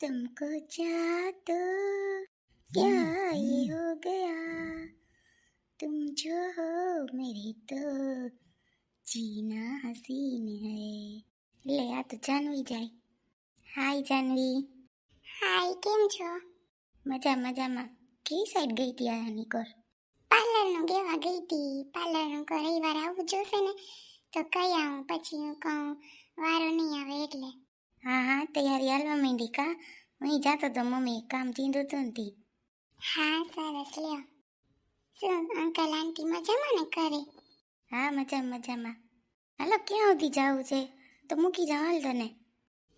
तुमको चाह तो क्या ये हो गया तुम जो हो मेरी तो जीना हसीन है લે આ તો જાનવી જાય હાય જાનવી હાય કેમ છો મજા મજામાં કઈ સાઈડ ગઈ હતી આ નિકોર પાર્લરનું ગેવા ગઈ હતી પાર્લરનું કો રવિવાર આવું જોશે ને તો કઈ આવું પછી હું કહું વારો નહીં આવે એટલે હા હા તૈયારી હાલવા માંડી કા હું જાતો તો મમ્મી કામ ચીંધું તું નથી. હા સરસ લ્યો શું અંકલ આંટી મજામાં ને કરે હા મજા મજામાં હાલો ક્યાં સુધી જવું છે તો મૂકી જાવ હાલ તને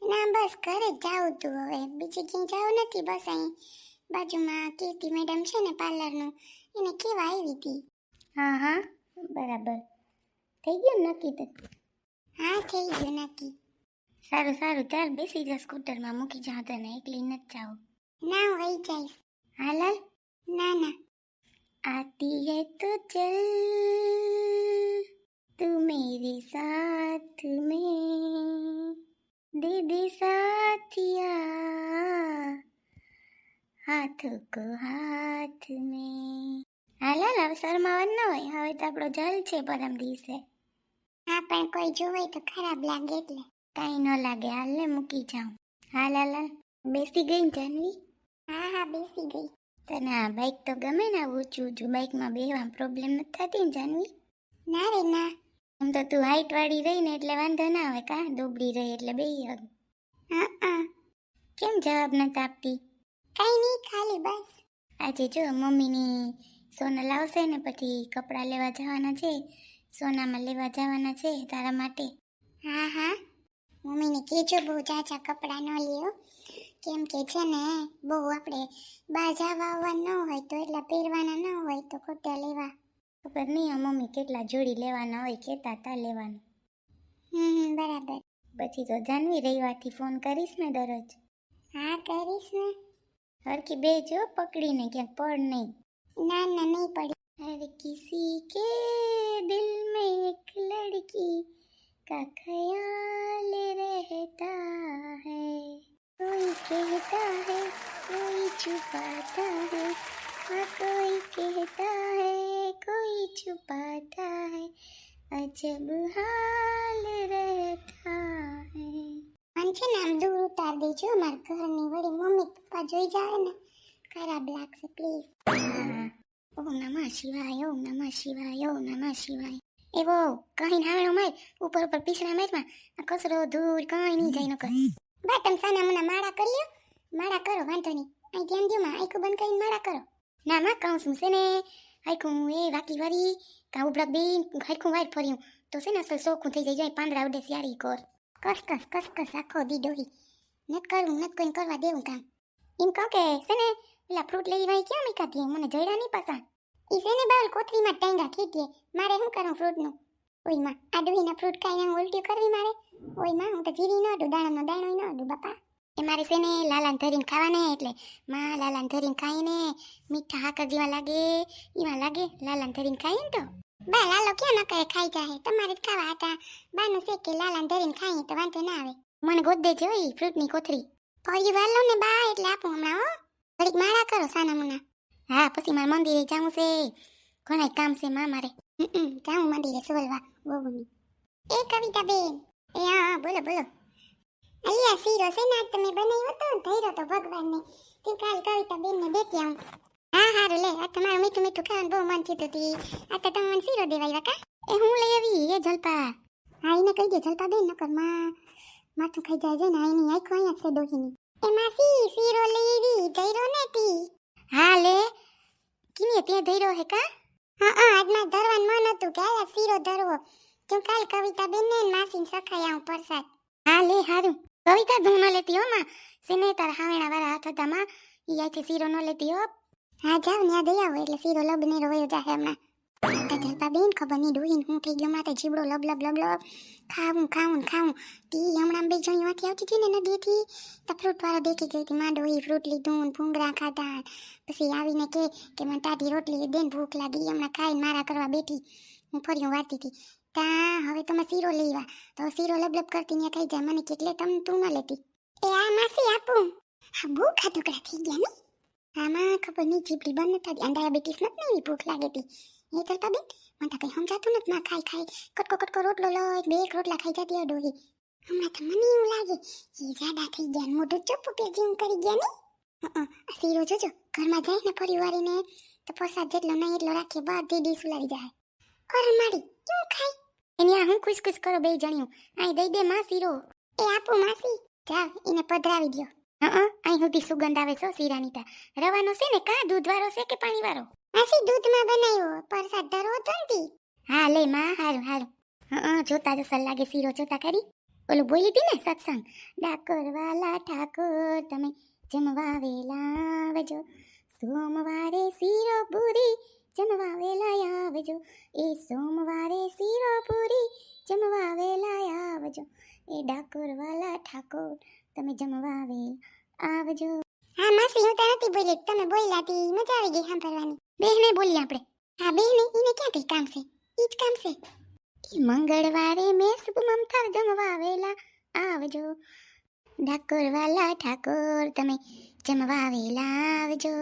ના બસ ઘરે જ જાઉં તું હવે બીજે ક્યાંય જાવું નથી બસ અહીં બાજુમાં કીર્તિ મેડમ છે ને પાર્લરનું એને કેવા આવી હતી હા હા બરાબર થઈ ગયું નક્કી તો હા થઈ ગયું નક્કી સારું સારું ચાલ બેસી જા સ્કૂટરમાં મૂકી જાઉં તને એકલી નથી જાઉં ના હું વહી જઈશ હા લાલ ના ના आती है तो चल तू मेरे साथ में दे दे साथिया હાથો કો હાથ में હાલ હાલ હવે શરમાવાનું ન હોય હવે તો આપણો જલ છે પરમ દિવસે હા પણ કોઈ જોવે તો ખરાબ લાગે એટલે કાંઈ ન લાગે. હાલને મૂકી જાઉં. હાલ હાલ હાલ. બેસી ગઈ ને જાનવી? હા હા બેસી ગઈ. તને આ બાઇક તો ગમે ને ઊંચું ઊંચું બાઇકમાં બેહવા પ્રોબ્લેમ નથી થતી ને જાનવી? ના રે ના. એમ તો તું હાઈટ વાળી રહી ને એટલે વાંધો ના આવે કા? દોબડી રહી એટલે બે હગ કેમ જવાબ નથી આપતી? કઈ નહીં ખાલી બસ. આજે જો મમ્મીની સોના લાવશે ને પછી કપડાં લેવા જવાના છે. સોનામાં લેવા જવાના છે તારા માટે. હા હા. મમ્મીને કહેજો બહુ જાજા કપડાં ન લ્યો. કેમ કે છે ને બહુ આપણે બહાર જવા આવવાના ન હોય તો એટલા પહેરવાના ન હોય તો ખોટા લેવા. ખબર નહીં મમ્મી કેટલા જોડી લેવાના હોય કહેતા તા લેવાનું. હમ બરાબર. પછી તો જાનવી રવિવારથી ફોન કરીશ ને દરરોજ. હા કરીશ ને. હરકી બે જો પકડીને ક્યાંક પડ નહીં. ના ના નહીં પડી. અરે કિસી કે દિલ મેં એક લડકી. का ख्याल रहता है कोई कहता है कोई छुपाता है हाँ कोई कहता है कोई छुपाता है अजब हाल रहता है મને છે ને આમ દૂર ઉતાર દેજો મારા ઘરની વળી મમ્મી પપ્પા જોઈ જાય ને ખરાબ લાગશે પ્લીઝ ઓમ નમઃ શિવાય ઓમ નમઃ શિવાય ઓમ નમઃ શિવાય એવો કઈ નાણો માર, ઉપર ઉપર પીસણા મારમાં આ કચરો ધૂળ કઈ નહીં જાય નકર. બા, તમે સાના મના માળા કરી લ્યો. માળા કરો, વાંધો નહીં. અહીં ધ્યાન દો માં, આખું બંધ કરીને માળા કરો. ના માં કહું છું છે ને? આખું એ વાકી વારી, કા ઉભરા બેન આખું વાર ફર્યું. તો છે ને અસલ સોખું થઈ જાય પાંદડા ઉડે સારી કોર કસ કસ કસ કસ આખો દી ડોહી. નત કરું નત કોઈને કરવા દેવું કામ. એમ કહું કે, છે ને પેલા ફ્રૂટ લઈ વાય ક્યાં મીકા દે મને જડ્યા નહીં પાછા. ઈ છે ને બાલ કોથળીમાં ટાંગા ખીટીએ મારે શું કરું ફ્રૂટનું? ઓયમાં આ ડોહીના ફ્રૂટ ખાઈને હું ઉલટી કરવી મારે? ઓયમાં હું તો જીરી ન અડું, દાણાનો દાણો ન અડું, બાપા. એ મારે છે ને લાલાને ધરીને ખાવાને એટલે? માં, લાલાન ધરીને ખાઈને મીઠા હાકર જેવા લાગે, એવા લાગે, લાલાન ધરીને ખાઈએ ને તો? બા, લાલો ક્યાં ન કહે ખાઈ જાય તમારે જ ખાવા હતા. બાનું છે કે લાલાન ધરીને ખાઈએ તો વાંધો ના આવે. મને ગોદ દેજો એ ફ્રૂટની કોથળી. ફરી વાલો ને બા, એટલે આપું હમણાં, હો. ઘડીક માળા કરો સાના મુના હા, પછી મારે મંદિરે જવું છે. ઘણા કામ છે માં મારે જાઉં મંદિરે સોલવા બહુની એ કવિતા બેન એ હા બોલો બોલો. અલિયા, શીરો છે ને તમે બનાવ્યો તો ધૈર્યો તો ભગવાનને. તે કાલ કવિતા બેનને દેતી આવું. હા, હારું, લે, આ તમારું મીઠું મીઠું ખાવાનું બહુ મન થયું હતી આ તો તમે મને શીરો દેવાય કા? એ હું લઈ આવી, એ જલપા. હા, એને કહી દે, જલપા બેન, નકરમાં, માથું ખાઈ જાય છે ને એની આંખો અહીંયા છે ડોહીની. એમાં સી શીરો લેવી ધૈર્યો નથી હા લે કિને ત્યાં ધૈર્યો હે કા? હા હા આજમાં ધરવાનું મન હતું કે આ શીરો ધરવો. તું કાલ કવિતા બેન ને માસીને સખાઈ આવું પરસાદ. હા લે હારું. કવિતા તું ન લેતી હો માં. સિને તારા હાવેણા વાળા હાથ હતા માં. ઈ આથી શીરો ન લેતી હો. હા જાવ ન્યા દઈ આવો એટલે શીરો લબને રોયો જાહે હમણાં. બેન ખબર નહીં ડોહીન હું થઈ ગયો માથે જીબડો લબ લબ લબ લબ ખાવું ખાવું ખાવું તી હમણાં બે જણી વાંથી આવતી હતી ને નદીથી તો ફ્રૂટ વાળા દેખી ગઈ હતી માં ડોહી ફ્રૂટ લીધું ભૂંગળા ખાધા પછી આવીને કે કે મને તાતી રોટલી બેન ભૂખ લાગી હમણાં ખાઈને મારા કરવા બેઠી હું ફરી વાંચતી હતી તા હવે તમે શીરો લેવા તો શીરો લબ લબ કરતી ત્યાં ખાઈ જાય મને કેટલે તમ તું ન લેતી એ આ માસી આપું બહુ ખાધુકડા થઈ ગયા ને આમાં ખબર નહીં ચીપડી બંધ નથી ડાયાબિટીસ નથી ભૂખ લાગે હતી એ કરતા બેન મને તો કંઈ સમજાતું નથી માં ખાઈ ખાઈ કટકો કટકો રોટલો લઈ બે એક રોટલા ખાઈ જતી ડોહી હમણાં તો મને એવું લાગે કે જાડા થઈ ગયા મોઢું ચપ્પુ પે જીમ કરી ગયા ને. આ શીરો જોજો ઘરમાં જાય ને ફરી વારીને તો પ્રસાદ જેટલો નહીં એટલો રાખીએ બધી ડીશ ઉલારી જાય અરે મારી કેવું ખાઈ એની આ હું ખુશ ખુશ કરો બે જણ્યું અહીં દઈ દે માં શીરો એ આપું માસી જાવ એને પધરાવી દ્યો હં અહીં સુધી સુગંધ આવે છે શીરાની તા રવાનો છે ને કા દૂધવાળો છે કે પાણીવાળો? માસી દૂધમાં બનાવ્યો. પરસાદ ધરો હતો ને હા લે માં હારું હારું. હા જોતા જ સર લાગે શીરો જોતા કરી ઓલું બોલી હતી ને સત્સંગ? ડાકોર વાલા ઠાકોર તમે જમવા વેલા આવજો. સોમવારે શીરો પૂરી જમવા વેલા આવજો. એ સોમવારે શીરો પૂરી જમવા વેલા આવજો. એ ડાકોર વાલા ઠાકોર તમે જમવા આવેલ આવજો. હા માસી હું તો નથી બોલી તમે બોલ્યા હતી મજા આવી ગઈ સાંભળવાની. બેહને બોલી આપણે. હા બેહને એને ક્યાંથી કામ છે? ઈ જ કામ છે. ઈ મંગળવારે મેં શુભ મમતા જમવા આવેલા આવજો. ઠાકોર વાલા ઠાકોર તમે જમવા આવેલા આવજો.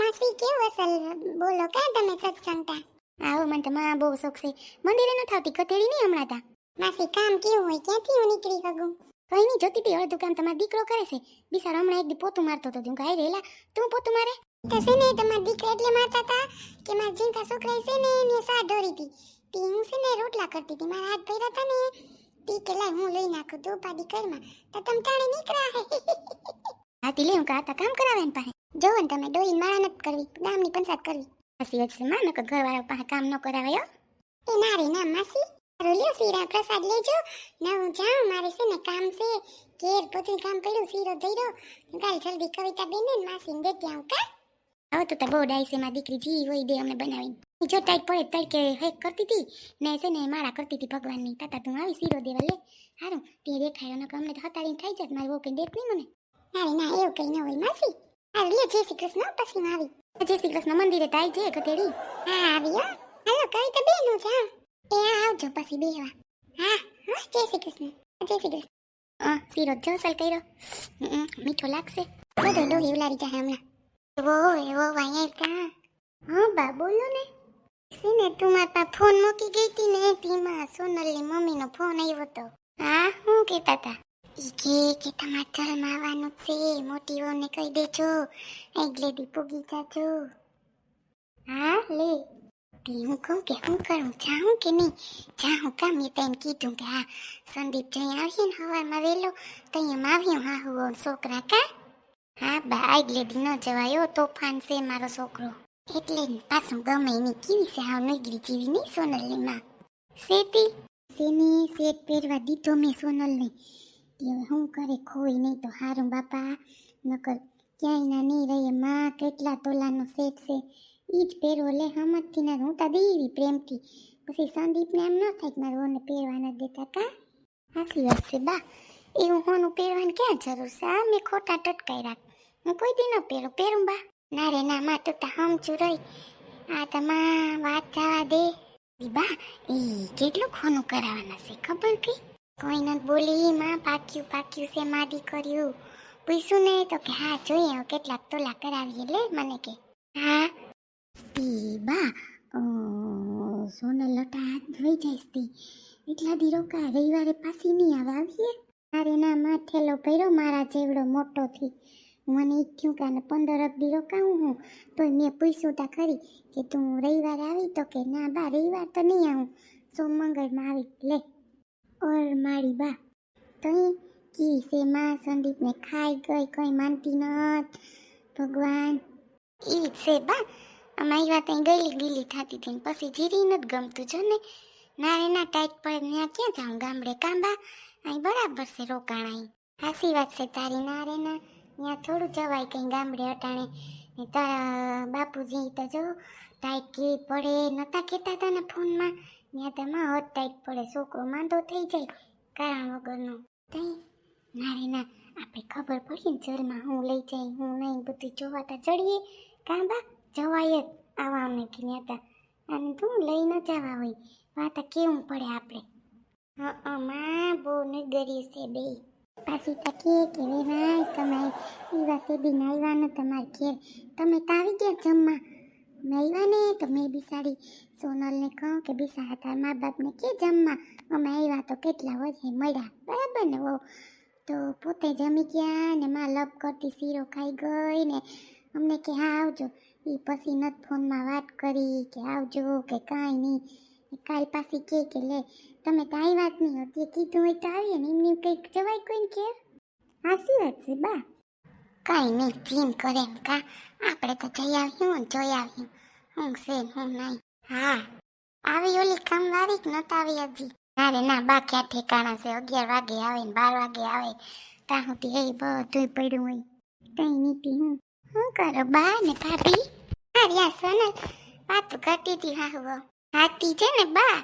માસી કેવું અસલ? બોલો ક્યાં તમે સત્સંગતા? આવો મને તમા બહુ શોખ છે. મંદિરે ન થાતી કતેડી નહીં હમણાં તા. માસી કામ કેવું હોય? ક્યાંથી હું નીકળી શકું? કઈ નહીં જોતી હતી. અડધું કામ તમારો દીકરો કરે છે. બિચારો હમણાં એક દી પોતું મારતો હતો. હું કાંઈ રહેલા તું પોતું મારે? તો છે ને, તમારા દીકરા એટલે મારતા હતા કે મારા જીંકા છોકરા છે ને, એને સા ઢોરી હતી. તી હું છે ને રોટલા કરતી હતી. મારા હાથ ભર્યા હતા ને, તી કે લાય હું લઈ નાખું તો પાડી કરમાં તો તમ તાણે નીકળ્યા. હા, તી લે, હું કાતા કામ કરાવે ને પાસે જોવો ને તમે ડોઈ માળા નથી કરવી, ગામની પંચાયત કરવી. માસી વચ્ચે માં નકર ઘરવાળા પાસે કામ ન કરાવે, હો. એ ના રે, ના, માસી. લ્યો શીરા પ્રસાદ લેજો. ના હું જાઉં. મારે છે ને કામ છે. ઘેર બધું કામ કર્યું શીરો ધર્યો. કાલ જલ્દી કવિતા બેને માસીને દેતી આવું કા? હવે તો બહુ ડાયસે માં દીકરી જી હોય દે અમને બનાવીને. જો ટાઈટ પડે તડકે હેક કરતી હતી. ને છે ને માળા કરતી હતી ભગવાનની. તાતા તું આવી શીરો દેવા લે. હારું તે દેખાયો નકર અમને તો હતાડીને ખાઈ જાત. મારે વહુ કઈ દેખ નહીં મને. ના ના એવું કઈ ન હોય માસી. હારું લે જય શ્રી કૃષ્ણ. પછી આવી. જય શ્રી કૃષ્ણ. મંદિરે તાઈ છે ગધેડી. હા આવી હાલો કવિતા બેન હું એ આવજો, પછી બેવા હા હા, જય શ્રી કૃષ્ણ. જય શ્રી કૃષ્ણ. હા શીરો જોસલ કર્યો. મીઠો લાગશે. બધો ડોહી ઉલારી જાય હમણાં. એવો એવો વાયા કા? હા, બા, બોલો ને. સીને તું મારા ફોન મૂકી ગઈ હતી ને તેમાં સોનલની મમ્મીનો ફોન આવ્યો હતો હા, હું કહેતા હતા ઈ કે કે તમારે ઘરમાં આવવાનું છે મોટી વહુને કહી દેજો. એટલે દી પૂગી જાજો. હા, લે. તી હું કહું કે હું કરું જાઉં કે નહીં જાઉં કામ એ તેમ કીધું કે હા સંદીપ જઈ આવીએ ને સવારમાં વહેલો તો એમ આવ્યું હા હું છોકરા કા હા બા આગલે દી ન જવાયો તોફાન છે મારો છોકરો એટલે પાછું ગમે એની કેવી છે હાવ નગરી જેવી નહીં સોનલની માં શેતી શેની શેટ પહેરવા દીધો મેં સોનલને તે શું કરે ખોઈ નહીં તો હારું બાપા નકર ક્યાંય ના નહીં રહે માં કેટલા તોલાનો સેટ છે ઈ જ પહેરો લે હમતથી ના હું તો દેવી પ્રેમથી. પછી સંદીપને એમ ન થાય કે મારે ઓને પહેરવા નથી દેતા કા? સાચી વાત છે બા. એવું હોનું પહેરવાની ક્યાં જરૂર છે? આ મેં ખોટા ટટકાઈ રાખ. હું કોઈ દી ન પહેરું. પહેરું બા. ના રે, ના, માં, તું તો હમચું રહી. આ તમા વાત જવા દે. બા એ કેટલું ખોનું કરાવવાના છે, ખબર કે? કોઈ ન બોલી માં પાક્યું પાક્યું છે, માદી કર્યું. પૂછ્યું ને તો કે, હા, જોઈએ કેટલાક તોલા કરાવીએ લે, મને કે. હા? ઈ બા અ, સોનલ લટા હાથ ધોઈ જઈશ તી. એટલા દી રોકા રવિવારે પાછી નહીં આવે આવીએ. મારે ના માથેલો ભર્યો મારા જેવડો મોટો થી. મને ઈ થયું કે આને પંદર એક દી રોકાવું હું. તો મેં પૂછ્યું તા ખરી કે તું રવિવારે આવી તો કે ના બા રવિવાર તો નહીં આવું. સોમ મંગળમાં આવી. લે. ઓર મારી બા. તો કી છે માં સંદીપને ખાઈ ગઈ કંઈ માનતી નત ભગવાન. ઈ છે બા. અમારી વાત અહીં ગયેલી ગીલી થતી હતી પછી જીરી નથી ગમતું, જો ને. ના, એના ટાઈટ પડે ત્યાં ક્યાં જાઉં? ગામડે કાંબા? અહીં બરાબર છે રોકાણ અહીં સાચી વાત છે તારી, ના રે, ના. ત્યાં થોડું જવાય કંઈ ગામડે અટાણે. તારા બાપુજી તો જો ટાઈટ કેવી પડે. નતા કહેતા હતા ને ફોનમાં? ત્યાં તો માં હોત ટાઈટ પડે. છોકરો માંદો થઈ જાય કારણ વગરનો. તઈ? ના ના. આપણે ખબર પડી ને જલમાં હું લઈ જાય, હું નહીં, બધું જોવાતા ચડીએ. કાં બા જવાય જ આવા અમે ગયા હતા. અને તું લઈ ન જવા હોય. વાતા કેવું પડે આપણે? હા માં બહુ નગરી છે બે. પાછી તો કે ભાઈ, તમે એ વાતે બી નાઈવાનું તમારે ઘેર. તમે તાવી ગયા જમવા. નાઈવાને તો મેં બિસાડી. સોનલને કહું કે બિસાડા તાર મા બાપને કે જમવા. અમે આવ્યા તો કેટલા વધે મળ્યા? બરાબર ને વો તો પોતે જમી ગયા ને માં લપ કરતી શીરો ખાઈ ગઈ ને અમને કે હા આવજો. એ પછી નથી ફોનમાં વાત કરી કે આવજો કે કાંઈ નહીં. કાલ પાછી કે કે લે, તમે તો વાત નહીં હતી. કીધું હોય તો આવીએ ને. એમની કંઈક જવાય કોઈને ઘેર? હાસી વાત છે, બા. કાંઈ નહીં જીમ કરે એમ કા. આપણે તો જઈ આવ્યું જોઈ આવ્યું. હું છે હું નહીં. હા. આવી ઓલી કામવાળી જ નહોતા આવી હજી? અરે ના, બા ક્યાં ઠેકાણા છે? અગિયાર વાગે આવે ને બાર વાગે આવે. ત્યાં સુધી એ બધું પડ્યું હોય. કઈ નીતિ હું? શું કરો? બા ને ભાભી? યા સોનલ, વાત કરતી હતી હા હો હાથી છે ને બા?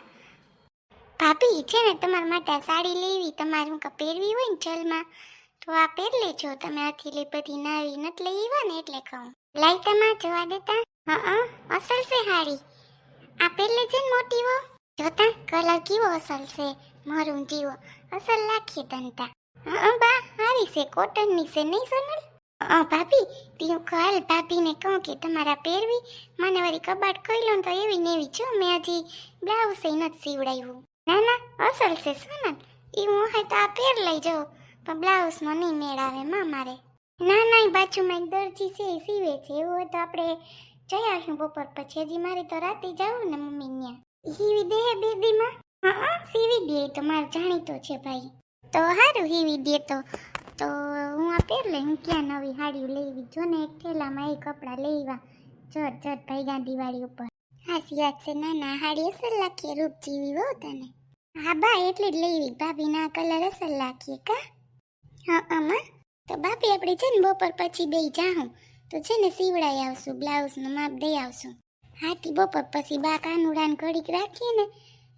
ભાભી છે ને તમારા માટે સાડી લેવી, તમારે હું પહેરવી હોય ને જલમાં? તો આ પહેર લેજો, તમે હથેલી બધી નાવી નથી લઈ આવ્યા ને એટલે કહું. લાઈ જોવા દેતા? હા અસલ છે હાડી આ પહેર લેજે ને મોટી વો જોતા? કલર કેવો અસલ છે? મારું જીવો. અસલ લાખી તનતા. હા, બા, હારી છે, કોટનની છે, નહીં સોનલ? ભાભી, તું કાલ ભાભીને કહું કે તમારા પહેરવી, મને વળી કબાટ કહી લો તો એવી ને એવી છો મેં હજી બ્લાઉઝ નથી સીવડાવ્યું. ના ના, અસલ છે, સોનલ એ હું હોય તો આ પહેર લઈ જાઉં, પણ બ્લાઉઝમાં નહીં મેળ આવે માં મારે. ના ના એ બાજુમાં એક દરજી છે એ સીવે છે, એવું હોય તો આપણે જઈ આવીશું બપોર પછી, હજી મારે તો રાતે જવું ને મમ્મી ત્યાં હીવી દે બેબીમાં હા હા, સીવી દે એ તો મારે જાણીતો છે ભાઈ. તો સારું હીવી દે તો. તો હું આ એટલે હું ક્યાં નવી હાડી લેવી? જો ને એક થેલામાં એ કપડાં લેવા. જટ જટ ભાઈ દિવાળી ઉપર. હાસી વાત છે, ના ના સાડી અસર લાખીએ રૂપ જીવી હો તને. હા, બા, એટલી જ લેવી. ભાભીના કલર અસર લાખીએ, કા? હા, આમાં? તો બાપી આપણે છે ને બપોર પછી બે જાઉં તો છે ને સીવડાઈ આવશું, બ્લાઉઝનું માપ દઈ આવશું. હાથી બપોર પછી બા કાનુડાને ઘડીક રાખીએ ને,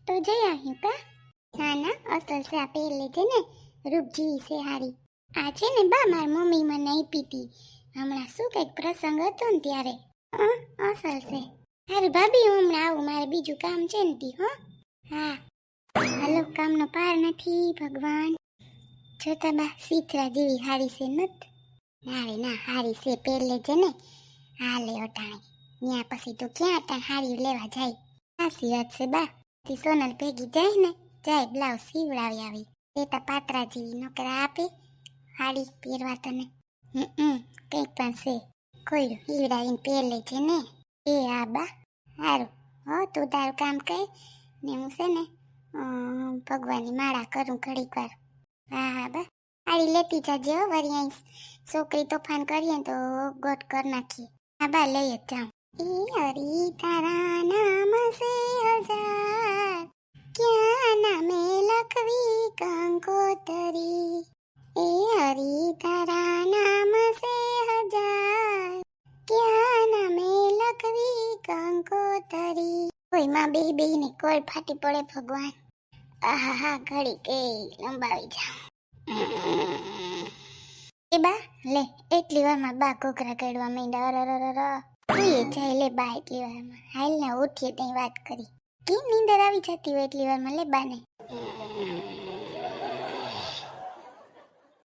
તો જઈ આવ્યું કા? ના ના, અસલ છે આ પહેલે છે ને રૂપ જેવી છે હારી. આ છે ને બા, મારી મમ્મી મને આપી હતી હમણાં શું કંઈક પ્રસંગ હતો ને ત્યારે. અસલ છે. અરે ભાભી, હું હમણાં આવું, મારે બીજું કામ છે ને તી, હો. હા. હાલો, કામનો પાર નથી, ભગવાન. જોતા બા, સીતરા જેવી હારી છે નત. ના ના, હારી છે પહેલે છે ને. હાલે અટાણે. ત્યાં પછી તો ક્યાં અટાણ હારી લેવા જાય. સાચી વાત છે બા. તી સોનલ ભેગી જાય ને, જાય બ્લાઉઝ સીવડાવી આવી. એ તો પાત્રા જેવી નોકરા આપે. હાડી, પહેરવા તને. હમ કંઈક પણ છે. કોઈ હીવડાવીને પહેર લેજે ને. એ આ બા સારું હો, તું તારું કામ કહે ને હું છે ને ભગવાનની માળા કરું ઘડીક વાર. હા હા, બા. આડી લેતી જાજે, હો, વરી અહીં છોકરી તોફાન કરીએ તો ગોટ કર નાખીએ. હા, બા, લઈ જ જાઉં. હરી તારા નામ સે હજાર. ક્યાં નામે લખવી કંકોતરી? એ હરી તારા નામ સે હજાર ક્યાં નામે લખવી કંકોતરી કોઈ માં બે બે ને કોઈ ફાટી પડે ભગવાન આહા હા ઘડી કે લંબાવી જાઉં એ બા લે એટલી વારમાં બા કોકરા કાઢવા માંડ્યા અર અર અર અર. જાય લે બા એટલી વારમાં હાલ ને ઉઠીએ ત્યાં વાત કરી કેમ નીંદર આવી જતી હોય એટલી વારમાં લે બાને